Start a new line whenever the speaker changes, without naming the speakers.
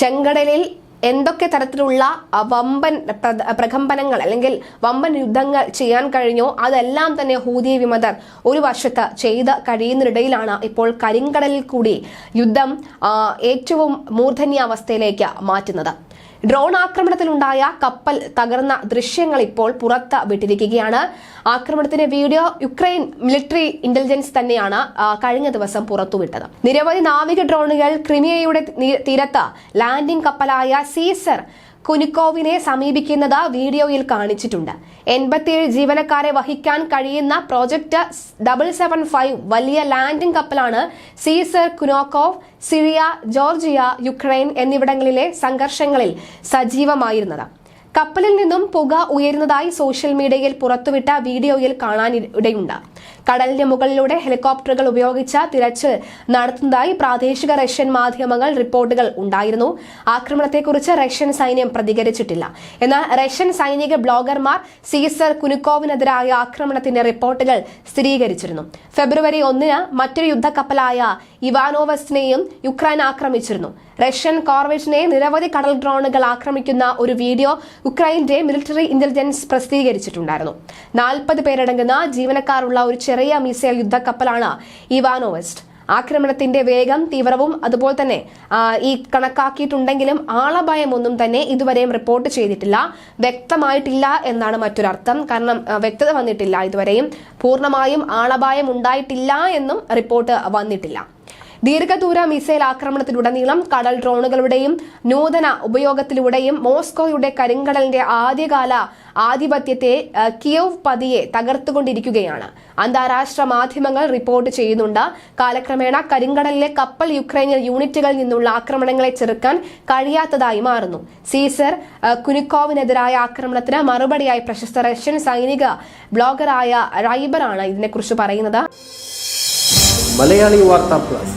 ചെങ്കടലിൽ എന്തൊക്കെ തരത്തിലുള്ള വമ്പൻ പ്രകമ്പനങ്ങൾ അല്ലെങ്കിൽ വമ്പൻ യുദ്ധങ്ങൾ ചെയ്യാൻ കഴിഞ്ഞോ അതെല്ലാം തന്നെ ഹൂതി വിമതർ ഒരു വർഷത്ത് ചെയ്ത് കഴിയുന്നതിനിടയിലാണ് ഇപ്പോൾ കരിങ്കടലിൽ കൂടി യുദ്ധം ഏറ്റവും മൂർധന്യാവസ്ഥയിലേക്ക് മാറ്റുന്നത്. ഡ്രോൺ ആക്രമണത്തിലുണ്ടായ കപ്പൽ തകർന്ന ദൃശ്യങ്ങൾ ഇപ്പോൾ പുറത്ത് വിട്ടിരിക്കുകയാണ്. ആക്രമണത്തിന്റെ വീഡിയോ യുക്രൈൻ മിലിറ്ററി ഇന്റലിജൻസ് തന്നെയാണ് കഴിഞ്ഞ ദിവസം പുറത്തുവിട്ടത്. നിരവധി നാവിക ഡ്രോണുകൾ ക്രിമിയയുടെ തീരത്ത് ലാൻഡിംഗ് കപ്പലായ സീസർ കുനിക്കോവിനെ സമീപിക്കുന്നത് വീഡിയോയിൽ കാണിച്ചിട്ടുണ്ട്. എൺപത്തിയേഴ് ജീവനക്കാരെ വഹിക്കാൻ കഴിയുന്ന പ്രോജക്റ്റ് ഡബിൾ സെവൻ ഫൈവ് വലിയ landing കപ്പലാണ് Caesar Kunikov Syria Georgia Ukraine എന്നിവിടങ്ങളിലെ സംഘർഷങ്ങളിൽ സജീവമായിരുന്നത്. കപ്പലിൽ നിന്നും പുക ഉയരുന്നതായി സോഷ്യൽ മീഡിയയിൽ പുറത്തുവിട്ട വീഡിയോയിൽ കാണാൻ കടലിന്റെ മുകളിലൂടെ ഹെലികോപ്റ്ററുകൾ ഉപയോഗിച്ച് തിരച്ചിൽ നടത്തുന്നതായി പ്രാദേശിക റഷ്യൻ മാധ്യമങ്ങൾ റിപ്പോർട്ടുകൾ ഉണ്ടായിരുന്നു. ആക്രമണത്തെക്കുറിച്ച് റഷ്യൻ സൈന്യം പ്രതികരിച്ചിട്ടില്ല. എന്നാൽ റഷ്യൻ സൈനിക ബ്ലോഗർമാർ സീസർ കുനുക്കോവിനെതിരായ ആക്രമണത്തിന്റെ റിപ്പോർട്ടുകൾ സ്ഥിരീകരിച്ചിരുന്നു. ഫെബ്രുവരി ഒന്നിന് മറ്റൊരു യുദ്ധക്കപ്പലായ ഇവാനോവസിനെയും യുക്രൈൻ ആക്രമിച്ചിരുന്നു. റഷ്യൻ കോർവെറ്റിനെ നിരവധി കടൽ ഡ്രോണുകൾ ആക്രമിക്കുന്ന ഒരു വീഡിയോ യുക്രൈന്റെ മിലിറ്ററി ഇന്റലിജൻസ് പ്രസിദ്ധീകരിച്ചിട്ടുണ്ടായിരുന്നു. നാൽപ്പത് പേരടങ്ങുന്ന ജീവനക്കാരുള്ള ഒരു ചെറിയ മിസൈൽ യുദ്ധക്കപ്പലാണ് ഇവാനോവസ്റ്റ് ആക്രമണത്തിന്റെ വേഗം തീവ്രവും അതുപോലെ തന്നെ ഈ കണക്കാക്കിയിട്ടുണ്ടെങ്കിലും ആളഭയമൊന്നും തന്നെ ഇതുവരെയും റിപ്പോർട്ട് ചെയ്തിട്ടില്ല. വ്യക്തമായിട്ടില്ല എന്നാണ് മറ്റൊരർത്ഥം. കാരണം വ്യക്തത വന്നിട്ടില്ല ഇതുവരെയും. പൂർണമായും ആളപായം ഉണ്ടായിട്ടില്ല എന്നും റിപ്പോർട്ട് വന്നിട്ടില്ല. ദീർഘദൂര മിസൈൽ ആക്രമണത്തിലുടനീളം കടൽ ഡ്രോണുകളുടെയും നൂതന ഉപയോഗത്തിലൂടെയും മോസ്കോയുടെ കരിങ്കടലിന്റെ ആദ്യകാല ആധിപത്യത്തെ കിയവ് പതിയെ തകർത്തുകൊണ്ടിരിക്കുകയാണ്. അന്താരാഷ്ട്ര മാധ്യമങ്ങൾ റിപ്പോർട്ട് ചെയ്യുന്നുണ്ട് കാലക്രമേണ കരിങ്കടലിലെ കപ്പൽ യുക്രൈനിയൻ യൂണിറ്റുകളിൽ നിന്നുള്ള ആക്രമണങ്ങളെ ചെറുക്കാൻ കഴിയാത്തതായി മാറുന്നു. സീസർ കുനിക്കോവിനെതിരായ ആക്രമണത്തിന് മറുപടിയായി പ്രശസ്ത റഷ്യൻ സൈനിക ബ്ലോഗറായ റൈബറാണ് ഇതിനെക്കുറിച്ച് പറയുന്നത്.
മലയാളി വാർത്താ plus.